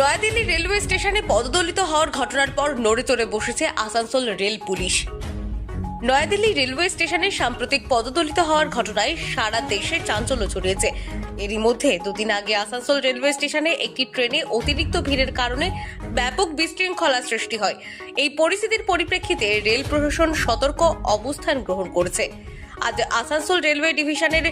New Delhi railway স্টেশনে পদদলিত হওয়ার ঘটনার পর নড়ে চড়ে বসেছে Asansol rail police. Nayadilli railway স্টেশনে সাম্প্রতিক পদদলিত হওয়ার ঘটনায় সারা দেশে চাঞ্চল্য ছড়িয়েছে। এরই মধ্যে দুদিন আগে আসানসোল রেলওয়ে স্টেশনে একটি ট্রেনে অতিরিক্ত ভিড়ের কারণে ব্যাপক বিশৃঙ্খলা সৃষ্টি হয়। এই পরিস্থিতির পরিপ্রেক্ষিতে রেল প্রশাসন সতর্ক অবস্থান গ্রহণ করেছে। আজ আসানসোল রেলওয়ে ডিভিশনের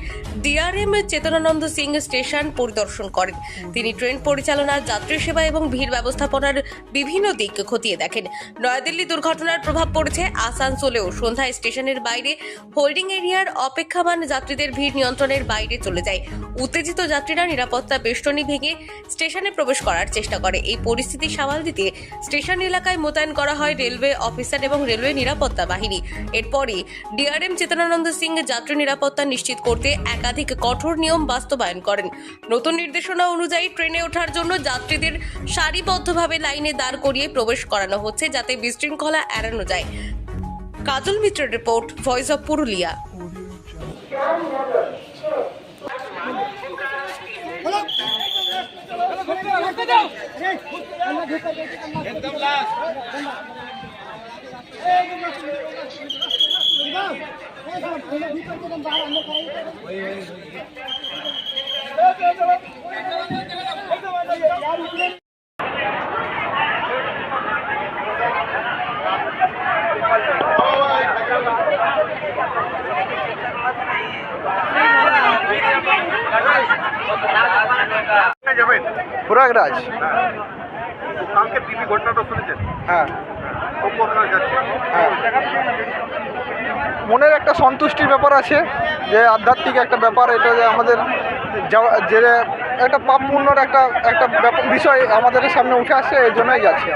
ডিআরএম চেতনানন্দ সিং স্টেশন পরিদর্শন করেন। তিনি ট্রেন পরিচালনা, যাত্রী সেবা এবং ভিড় ব্যবস্থাপনার বিভিন্ন দিক খতিয়ে দেখেন। নয়াদিল্লি দুর্ঘটনার প্রভাব পড়েছে আসানসোলেও। সন্ধ্যায় স্টেশনের বাইরে হোল্ডিং এরিয়ার অপেক্ষামান যাত্রীদের ভিড় নিয়ন্ত্রণের বাইরে চলে যায়। উত্তেজিত যাত্রীরা নিরাপত্তা বেষ্টনী ভেঙে স্টেশনে প্রবেশ করার চেষ্টা করে। এই পরিস্থিতি সামাল দিতে স্টেশন এলাকায় মোতায়েন করা হয় রেলওয়ে অফিসার এবং রেলওয়ে নিরাপত্তা বাহিনী। এরপরই ডিআরএম চেতনানন্দ সিং যাত্রী নিরাপত্তা নিশ্চিত করতে একাধিক কঠোর নিয়ম বাস্তবায়ন করেন। নতুন নির্দেশনা অনুযায়ী ট্রেনে ওঠার জন্য যাত্রীদের সারিবদ্ধভাবে লাইনে দাঁড় করিয়ে প্রবেশ করানো হচ্ছে যাতে বিশৃঙ্খলা এড়ানো যায়। কাজল মিত্রের report, voice of Purulia. Prayagraj কালকে টিভি ঘটনাটা শুনেছেন? হ্যাঁ। হ্যাঁ। মনের একটা সন্তুষ্টির ব্যাপার আছে, যে আধ্যাত্মিক একটা ব্যাপার, এটা যে আমাদের যে একটা পাপ পুণ্যর একটা একটা বিষয় আমাদের সামনে উঠে আসছে এই জন্যই যাচ্ছে